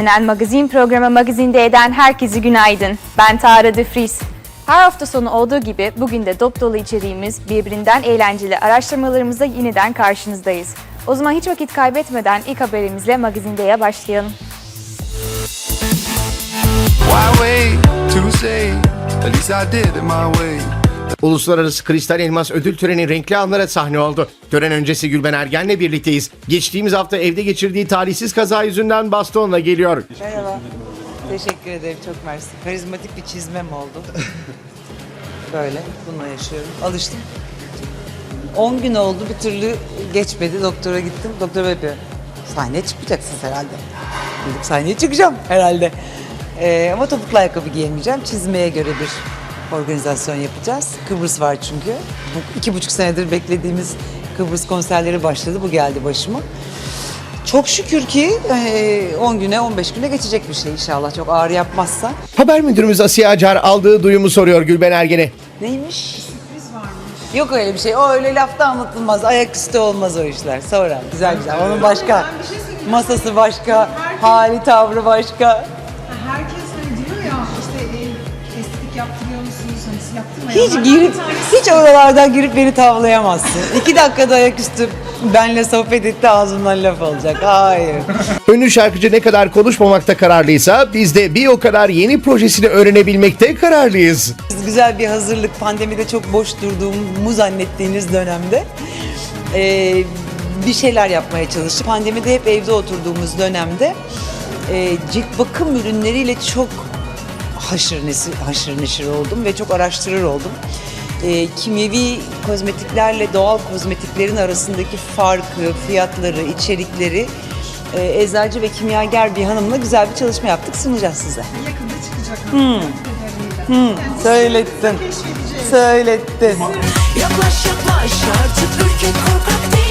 Genel magazin programı Magazinde eden herkese günaydın. Ben Tara De. Her hafta sonu olduğu gibi bugün de dop dolu içeriğimiz birbirinden eğlenceli araştırmalarımızla yeniden karşınızdayız. O zaman hiç vakit kaybetmeden ilk haberimizle Magazinde'ye başlayalım. Why wait to say? At least I did it my way. Uluslararası Kristal Elmas ödül töreni renkli anlara sahne oldu. Tören öncesi Gülben Ergen'le birlikteyiz. Geçtiğimiz hafta evde geçirdiği talihsiz kaza yüzünden bastonla geliyor. Merhaba. Teşekkür ederim çok mersi. Karizmatik bir çizmem oldu. Böyle bununla yaşıyorum. Alıştım. 10 gün oldu bir türlü geçmedi. Doktora gittim. Doktor böyle yapıyor. Sahneye çıkmayacaksınız herhalde. Dedim sahneye çıkacağım herhalde. Ee, ama topuklu ayakkabı giyemeyeceğim. Çizmeye göre bir organizasyon yapacağız. Kıbrıs var çünkü. Bu iki buçuk senedir beklediğimiz Kıbrıs konserleri başladı. Bu geldi başıma. Çok şükür ki eee, 10 güne 15 güne geçecek bir şey inşallah çok ağır yapmazsa. Haber müdürümüz Asiye Acar aldığı duyumu soruyor Gülben Ergen'e. Neymiş? Sürpriz varmış. Yok öyle bir şey. O öyle lafta anlatılmaz. Ayaküstü olmaz o işler. Sonra güzel güzel. Onun başka. Masası başka. Hali tavrı başka. Hiç girip, hiç oralardan girip beni tavlayamazsın. İki dakikada ayaküstü benle sohbet etti ağzımdan laf alacak. Hayır. Ünlü şarkıcı ne kadar konuşmamakta kararlıysa biz de bir o kadar yeni projesini öğrenebilmekte kararlıyız. Biz güzel bir hazırlık pandemide çok boş durduğumu zannettiğiniz dönemde eee, bir şeyler yapmaya çalıştık. Pandemide hep evde oturduğumuz dönemde eee cilt bakım ürünleriyle çok haşır neşir, haşır neşir oldum ve çok araştırır oldum. Eee, kimyevi kozmetiklerle doğal kozmetiklerin arasındaki farkı, fiyatları, içerikleri eee, eczacı ve kimyager bir hanımla güzel bir çalışma yaptık. Sunacağız size. Yakında çıkacak. Hmm. Söylettin. Söylettin. Yaklaş yaklaş artık ürkek korkak değilim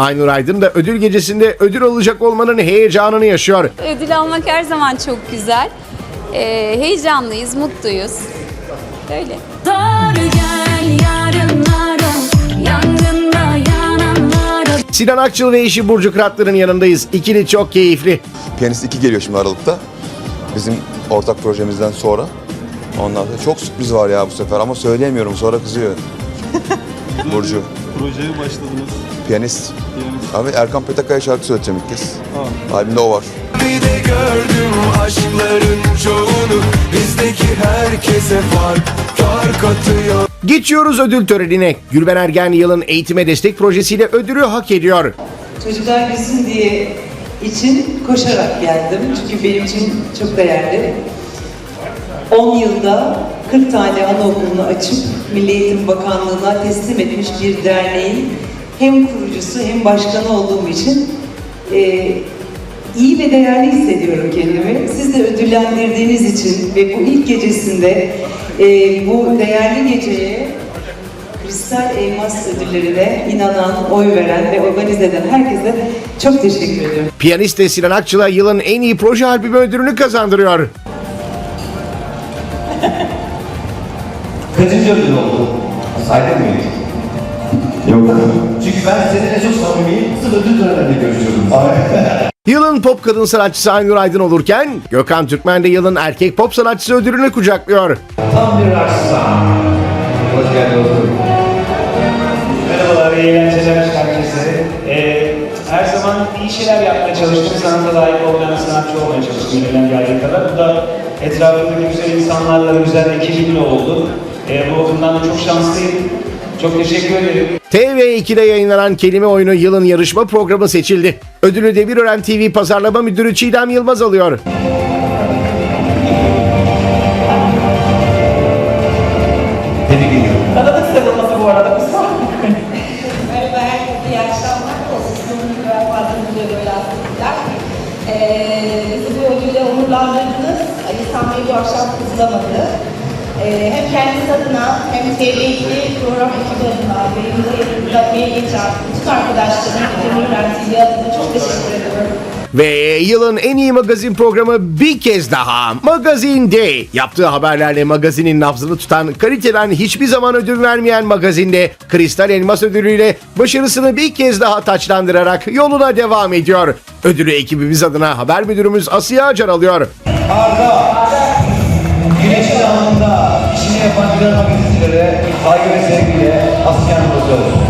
Aynur Aydın da ödül gecesinde ödül alacak olmanın heyecanını yaşıyor. Ödül almak her zaman çok güzel. Ee, heyecanlıyız, mutluyuz. Öyle. Sinan Akçıl ve eşi Burcu Kıratlı'nın yanındayız. İkili çok keyifli. Piyanist 2 geliyor şimdi Aralık'ta. Bizim ortak projemizden sonra. Ondan sonra çok sürpriz var ya bu sefer ama söyleyemiyorum sonra kızıyor. Burcu. Projeye başladınız? Piyanist. Abi Erkan Petekkaya şarkı söyleyeceğim ilk kez. Albümde o var. Bir de gördüm aşkların çoğunu. Bizdeki herkese fark, fark atıyor. Geçiyoruz ödül törenine. Gülben Ergen yılın eğitime destek projesiyle ödülü hak ediyor. Çocuklar gülsün diye için koşarak geldim. Çünkü benim için çok değerli. 10 yılda 40 tane anaokulunu açıp Milli Eğitim Bakanlığı'na teslim etmiş bir derneğin hem kurucusu hem başkanı olduğum için e, iyi ve değerli hissediyorum kendimi. Siz de ödüllendirdiğiniz için ve bu ilk gecesinde e, bu değerli geceye Kristal Elmas ödüllerine inanan, oy veren ve organize eden herkese çok teşekkür ediyorum. Piyanist Sinan Akçıl'a yılın en iyi proje albümü ödülünü kazandırıyor. Kaçıncı ödül oldu? Saydın mı hiç? Yok. Çünkü ben seninle çok samimiyim. Sırf ödül törenlerinde görüşüyorum. Yılın pop kadın sanatçısı Aynur Aydın olurken Gökhan Türkmen de yılın erkek pop sanatçısı ödülünü kucaklıyor. Tam bir raşsızan. Hoş geldin dostum. Merhabalar, iyi eğlenceler herkese. Ee, her zaman iyi şeyler yapmaya çalıştım, sanata layık olmayan sanatçı olmaya çalıştım elimden geldiği kadar. Bu da etrafımdaki güzel insanlarla, güzel ekibimle oldu. Ee, bu bakımdan da çok şanslıyım. Çok teşekkür ederim. TV2'de yayınlanan kelime oyunu yılın yarışma programı seçildi. Ödülü Demirören TV pazarlama müdürü Çiğdem Yılmaz alıyor. Tebrik ediyorum. Tanıdık sarılması bu arada kısa. Merhaba herkese iyi akşamlar. Pozisyonun güzel fazlasıyla böyle aslında. Ee, bizi bu ödülle onurlandırdınız. Ali Sami bu akşam kızlamadı. Ee, hem kendisi adına hem TV2 program ekibi adına yanımda emeği geçen bütün arkadaşlarım Demir TV adına çok teşekkür ediyorum. Ve yılın en iyi magazin programı bir kez daha Magazin Day. Yaptığı haberlerle magazinin nabzını tutan, kaliteden hiçbir zaman ödül vermeyen magazinde Kristal Elmas ödülüyle başarısını bir kez daha taçlandırarak yoluna devam ediyor. Ödülü ekibimiz adına haber müdürümüz Asiye Acar alıyor. Güneşin anında işini yapan güzel magazincilere saygı ve sevgiyle Asya Hanım'ı